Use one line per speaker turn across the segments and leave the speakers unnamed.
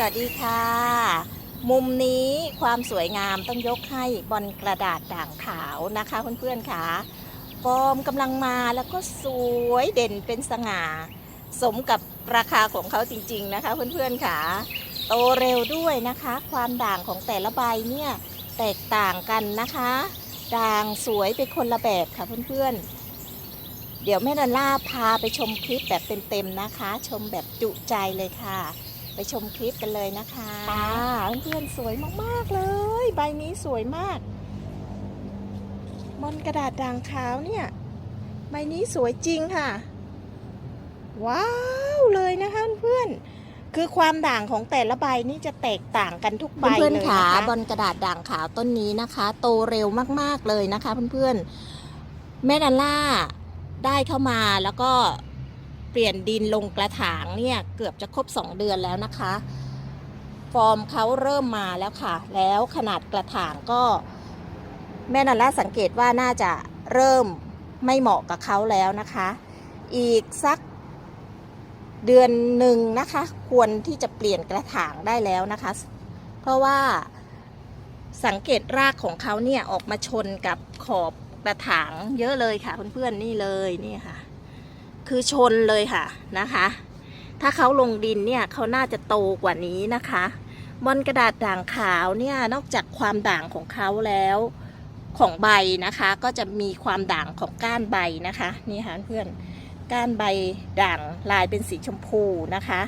สวัสดีค่ะ มุมนี้ความสวยงามต้องยกให้บอลกระดาษด่างขาวนะคะเพื่อนๆค่ะฟอร์มกำลังมาแล้วก็สวยเด่นเป็นสง่า สมกับราคาของเขาจริงๆนะคะเพื่อนๆค่ะ โตเร็วด้วยนะคะ ความด่างของแต่ละใบเนี่ยแตกต่างกันนะคะ ด่างสวยเป็นคนละแบบค่ะเพื่อนๆเดี๋ยวแม่ดอลล่าพาไปชมคลิปแบบเต็มๆนะคะ ชมแบบจุใจเลยค่ะ ไปชมคลิปกันเลยนะคะเพื่อนๆสวยมากๆเลย ใบนี้สวยมากบนกระดาษด่างขาวเนี่ย ใบนี้สวยจริงค่ะ ว้าวเลยนะคะเพื่อนๆคือความด่างของแต่ละใบนี่จะแตกต่างกันทุกใบเลยนะคะ
เพื่อนๆขาบนกระดาษด่างขาวต้นนี้นะคะ โตเร็วมากๆเลยนะคะเพื่อนๆแม่ดันล่าได้เข้ามาแล้วก็ เปลี่ยนดินลงกระถางเนี่ยเกือบจะครบ 2 เดือนแล้วนะคะ ฟอร์มเขาเริ่มมาแล้วค่ะ แล้วขนาดกระถางก็ แม่นันล่าสังเกตว่าน่าจะเริ่มไม่เหมาะกับเขาแล้วนะคะ อีกสักเดือนหนึ่งนะคะ ควรที่จะเปลี่ยนกระถางได้แล้วนะคะ เพราะว่าสังเกตรากของเขาเนี่ยออกมาชนกับขอบกระถางเยอะเลยค่ะเพื่อนๆนี่เลยนี่ค่ะ คือชนเลยค่ะนะคะ ถ้าเขาลงดินเนี่ยเขาน่าจะโตกว่านี้นะคะบนกระดาษด่างขาวเนี่ยนอกจากความด่างของเขาแล้วของใบนะคะ ก็จะมีความด่างของก้านใบนะคะนี่ค่ะเพื่อนก้านใบด่างลายเป็นสีชมพูนะคะ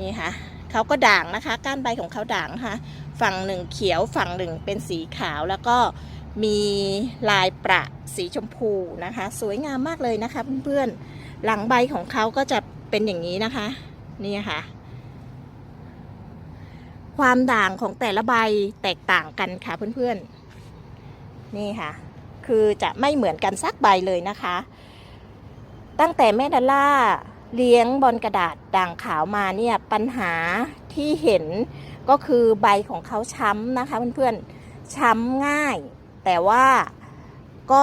นี่ค่ะเขาก็ด่างนะคะ ก้านใบของเขาด่างนะคะฝั่งหนึ่งเขียวฝั่งหนึ่งเป็นสีขาวแล้วก็มีลายประสีชมพูนะคะ สวยงามมากเลยนะคะเพื่อนๆ หลังใบของเขาก็จะเป็นอย่างนี้นะคะ นี่ค่ะ ความด่างของแต่ละใบแตกต่างกันค่ะเพื่อนๆ นี่ค่ะ คือจะไม่เหมือนกันสักใบเลยนะคะ ตั้งแต่แม่ดอลล่าเลี้ยงบอลกระดาษด่างขาวมาเนี่ยปัญหาที่เห็นก็คือใบของเขาช้ำนะคะเพื่อนๆ ช้ำง่าย แต่ว่า ก็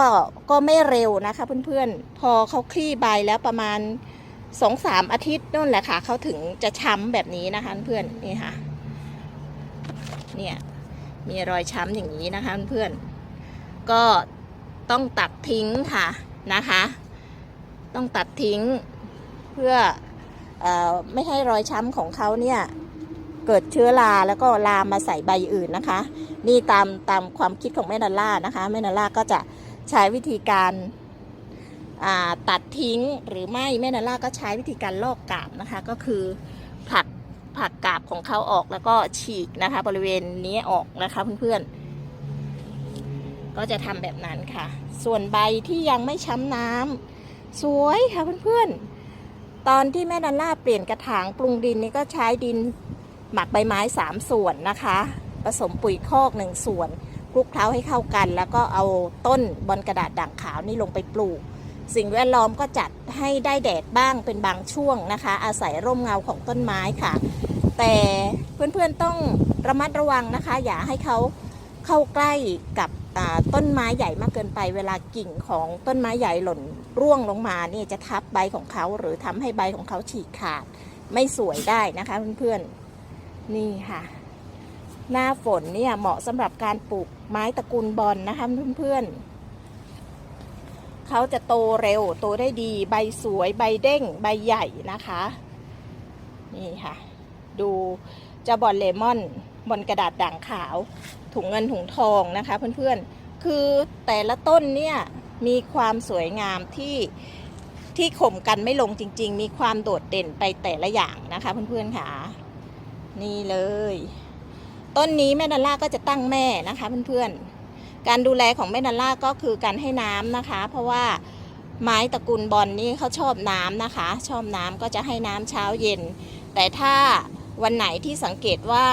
ก็ไม่เร็วนะคะเพื่อนๆ พอเขาคลี่ใบแล้วประมาณสองสามอาทิตย์นั่นแหละค่ะเขาถึงจะช้ำแบบนี้นะคะเพื่อนนี่ค่ะ เนี่ยมีรอยช้ำอย่างนี้นะคะเพื่อนก็ต้องตัดทิ้งค่ะนะคะ ต้องตัดทิ้งเพื่ออไม่ให้รอยช้ำของเขาเนี่ยเกิดเชื้อราแล้วก็ลามมาใส่ใบอื่นนะคะ นี่ตามตามความคิดของแม่ดอลล่านะคะแม่ดอลล่าก็จะ ใช้วิธีการาตัดทิ้งหรือไม่แม่ดอลล่าก็ใช้วิธีการลอกกาบนะคะ ก็คือผลักผลักกาบของเขาออกแล้วก็ฉีกนะคะ บริเวณนี้ออกนะคะเพื่อนๆ ก็จะทำแบบนั้นค่ะ ส่วนใบที่ยังไม่ช้ำน้ำสวยค่ะเพื่อนๆ ตอนที่แม่ดันล่าเปลี่ยนกระถางปรุงดินนี่ก็ใช้ดินหมักใบไม้ 3 ส่วนนะคะ ผสมปุ๋ยคอกหนึ่งส่วน ลุกเคล้าให้เข้ากัน แล้วก็เอาต้นบอลกระดาษด่างขาวนี่ลงไปปลูก สิ่งแวดล้อมก็จัดให้ได้แดดบ้างเป็นบางช่วงนะคะ อาศัยร่มเงาของต้นไม้ค่ะ แต่เพื่อนๆต้องระมัดระวังนะคะ อย่าให้เขาเข้าใกล้กับต้นไม้ใหญ่มากเกินไป เวลากิ่งของต้นไม้ใหญ่หล่นร่วงลงมาเนี่ยจะทับใบของเขาหรือทำให้ใบของเขาฉีกขาดไม่สวยได้นะคะเพื่อนๆนี่ค่ะ หน้าฝนเนี่ยเหมาะสำหรับการปลูกไม้ตระกูลบอลนะคะเพื่อนๆเขาจะโตเร็ว โตได้ดี ใบสวยใบเด้ง ใบใหญ่นะคะ นี่ค่ะ ดูเจะบอลเลมอนบนกระดาษด่างขาว ถุงเงินถุงทองนะคะเพื่อนๆ คือแต่ละต้นเนี่ยมีความสวยงามที่ที่ข่มกันไม่ลงจริง ๆ มีความโดดเด่นไปแต่ละอย่างนะคะเพื่อนๆค่ะ นี่เลย ต้นนี้แม่ดัลล่าก็จะตั้งแม่นะคะเพื่อนๆ การดูแลของแม่ดัลล่าก็คือการให้น้ำนะคะ เพราะว่าไม้ตระกูลบอลนี่เขาชอบน้ำนะคะ ชอบน้ำก็จะให้น้ำเช้าเย็น แต่ถ้าวันไหนที่สังเกตว่า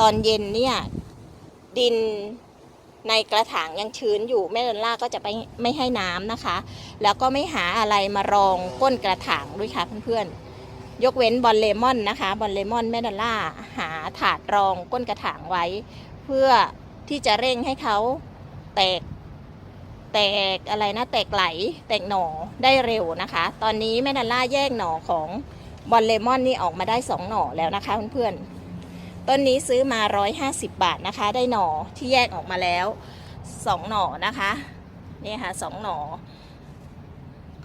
ตอนเย็นเนี่ยดินในกระถางยังชื้นอยู่แม่ดอลล่าก็จะไปไม่ให้น้ำนะคะ แล้วก็ไม่หาอะไรมารองก้นกระถางด้วยค่ะเพื่อนๆ ยกเว้นบอลเลมอนนะคะ บอลเลมอนแมดอลล่าหาถาดรองก้นกระถางไว้ เพื่อที่จะเร่งให้เขาแตก แตกอะไรนะ แตกไหล แตกหน่อได้เร็วนะคะ ตอนนี้แมดอลล่าแยกหน่อของบอลเลมอนนี่ออกมาได้สองหน่อแล้วนะคะเพื่อนๆ ต้นนี้ซื้อมา 150 บาทนะคะ ได้หน่อที่แยกออกมาแล้ว 2 หน่อนะคะ นี่ค่ะสองหน่อ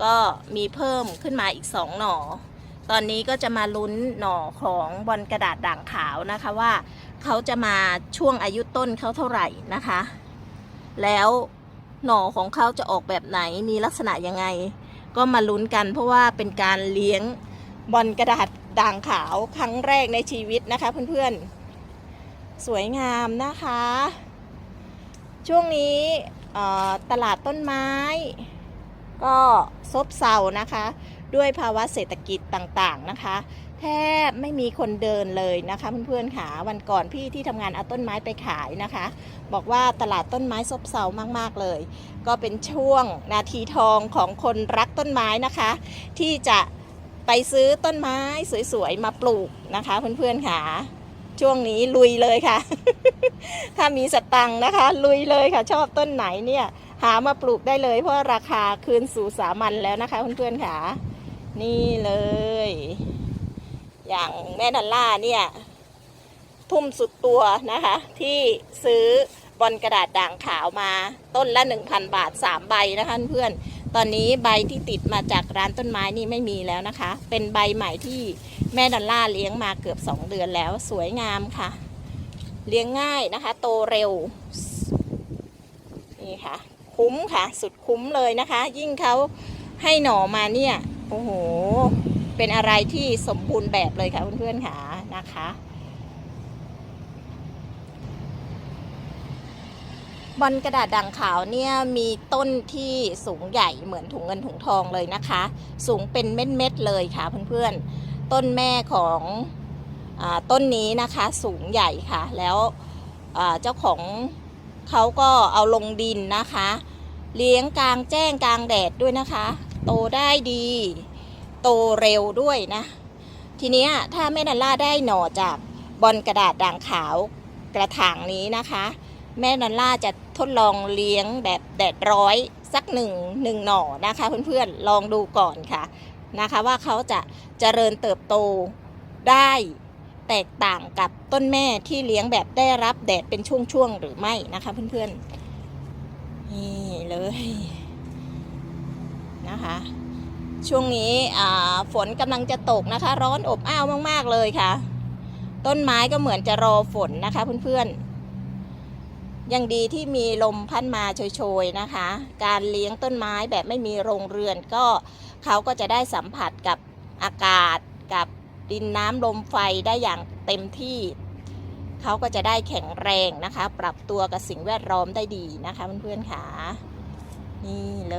ก็มีเพิ่มขึ้นมาอีก 2 หน่อ ตอนนี้ก็จะมาลุ้นหน่อของบอลกระดาษด่างขาวนะคะว่าเขาจะมาช่วงอายุต้นเขาเท่าไหร่นะคะ แล้วหน่อของเขาจะออกแบบไหนมีลักษณะยังไง ก็มาลุ้นกันเพราะว่าเป็นการเลี้ยงบอลกระดาษด่างขาวครั้งแรกในชีวิตนะคะเพื่อนๆ สวยงามนะคะ ช่วงนี้ตลาดต้นไม้ ก็ซบเซานะคะ ด้วยภาวะเศรษฐกิจต่างๆนะคะ แทบไม่มีคนเดินเลยนะคะเพื่อนๆค่ะวันก่อนพี่ที่ทำงานเอาต้นไม้ไปขายนะคะ บอกว่าตลาดต้นไม้ซบเซามากๆเลย ก็เป็นช่วงนาทีทองของคนรักต้นไม้นะคะ ที่จะไปซื้อต้นไม้สวยๆมาปลูกนะคะเพื่อนๆค่ะช่วงนี้ลุยเลยค่ะ ถ้ามีสตังค์นะคะ ลุยเลยค่ะ ชอบต้นไหนเนี่ย หามาปลูกได้เลยเพราะราคาคืนสู่สามัญแล้วนะคะเพื่อนๆค่ะ นี่เลย อย่างแม่นันล่าเนี่ย ทุ่มสุดตัวนะคะ ที่ซื้อบอลกระดาษด่างขาวมาต้นละ 1,000 บาท 3 ใบนะคะเพื่อนตอนนี้ใบที่ติดมาจากร้านต้นไม้นี่ไม่มีแล้วนะคะ เป็นใบใหม่ที่แม่ดอลล่าเลี้ยงมาเกือบ 2 เดือนแล้วสวยงามค่ะ เลี้ยงง่ายนะคะ โตเร็ว นี่ค่ะ คุ้มค่ะ สุดคุ้มเลยนะคะ ยิ่งเขาให้หน่อมาเนี่ย โอ้โห เป็นอะไรที่สมบูรณ์แบบเลยค่ะเพื่อนๆค่ะนะคะ บอลกระดาษด่างขาวเนี่ยมีต้นที่สูงใหญ่เหมือนถุงเงินถุงทองเลยนะคะ สูงเป็นเม็ดๆเลยค่ะเพื่อนๆ ต้นแม่ของอต้นนี้นะคะสูงใหญ่ค่ะ แล้วเจ้าของเขาก็เอาลงดินนะคะ เลี้ยงกลางแจ้งกลางแดดด้วยนะคะ โตได้ดี โตเร็วด้วยนะ ทีนี้ถ้าแม่นันล่าได้หน่อจากบอลกระดาษด่างขาวกระถางนี้นะคะ แม่นันล่าจะทดลองเลี้ยงแบบแดดร้อยสักหนึ่งหนึ่งหน่อนะคะเพื่อนๆลองดูก่อนค่ะนะคะว่าเขาจะเจริญเติบโตได้แตกต่างกับต้นแม่ที่เลี้ยงแบบได้รับแดดเป็นช่วงๆหรือไม่นะคะเพื่อนๆนี่เลย นะคะ ช่วงนี้ฝนกำลังจะตกนะคะ ร้อนอบอ้าวมาก ๆ เลยค่ะ ต้นไม้ก็เหมือนจะรอฝนนะคะเพื่อนๆ ยังดีที่มีลมพัดมาโชยๆนะคะ การเลี้ยงต้นไม้แบบไม่มีโรงเรือนก็เขาก็จะได้สัมผัสกับอากาศกับดินน้ำลมไฟได้อย่างเต็มที่ เขาก็จะได้แข็งแรงนะคะ ปรับตัวกับสิ่งแวดล้อมได้ดีนะคะเพื่อนๆค่ะ นี่เล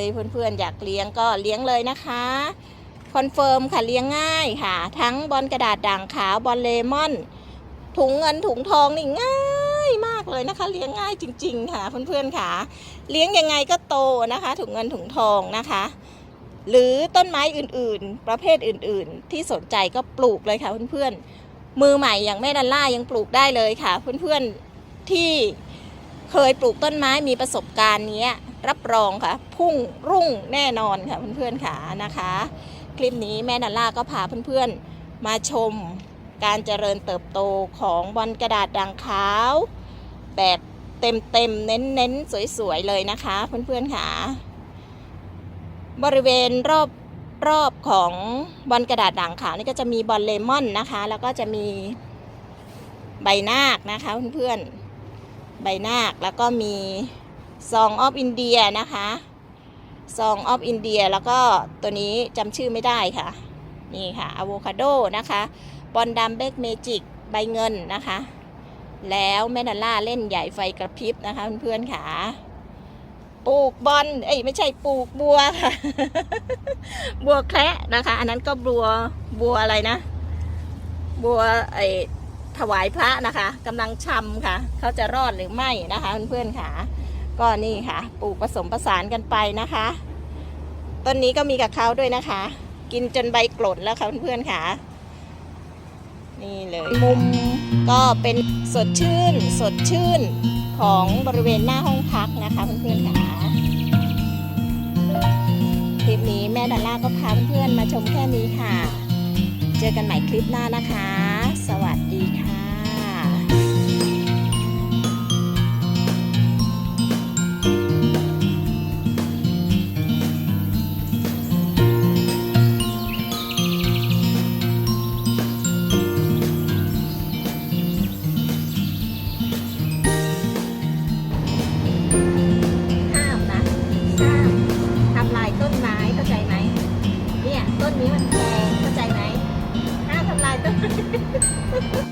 ยเพื่อนๆอยากเลี้ยงก็เลี้ยงเลยนะคะคอนเฟิร์มค่ะเลี้ยงง่ายค่ะ ทั้งบอลกระดาษด่างขาวบอลเลมอน ถุงเงินถุงทองนี่ง่ายมากเลยนะคะ เลี้ยงง่ายจริง ๆ ค่ะเพื่อนๆค่ะ เลี้ยงยังไงก็โตนะคะ ถุงเงินถุงทองนะคะ หรือต้นไม้อื่นๆ ประเภทอื่นๆ ที่สนใจก็ปลูกเลยค่ะเพื่อนๆมือใหม่อย่างแม่ดันล่ายังปลูกได้เลยค่ะ เพื่อนๆที่เคยปลูกต้นไม้มีประสบการณ์เนี้ย รับรองค่ะ พุ่งรุ่งแน่นอนค่ะเพื่อนๆค่ะนะคะ คลิปนี้แม่ดันล่าก็พาเพื่อนๆมาชมการเจริญเติบโตของบอลกระดาษด่างขาว แบบเต็มเต็มๆเน้นเน้นๆสวยๆเลยนะคะเพื่อนๆค่ะ บริเวณรอบรอบของบอลกระดาษด่างขาวนี่ก็จะมีบอลเลมอนนะคะ แล้วก็จะมีใบนาคนะคะเพื่อนๆใบนาคแล้วก็มี ซองออฟอินเดียนะคะซองออฟอินเดียแล้วก็ตัวนี้จำชื่อไม่ได้ค่ะ นี่ค่ะอะโวคาโดนะคะบอลดำเบกเมจิกใบเงินนะคะ แล้วแมนาล่าเล่นใหญ่ไฟกระพริบนะคะเพื่อนๆค่ะปลูกบอลเอ้ยไม่ใช่ปลูกบัวค่ะ บัวแคระนะคะ อันนั้นก็บัวบัวอะไรนะ บัวไอถวายพระนะคะกำลังชำค่ะ เขาจะรอดหรือไม่นะคะเพื่อนๆค่ะ ก็นี่ค่ะปลูกผสมผสานกันไปนะคะ ต้นนี้ก็มีกับเขาด้วยนะคะ กินจนใบกลดแล้วค่ะเพื่อนๆค่ะ นี่เลยมุมก็เป็นสดชื่น สดชื่นของบริเวณหน้าห้องพักนะคะเพื่อนๆค่ะคลิปนี้แม่ดอลล่าก็พาเพื่อนๆมาชมแค่นี้ค่ะ เจอกันใหม่คลิปหน้านะคะ นี้มันแพงเข้าใจไหมห้ามทำลายต้น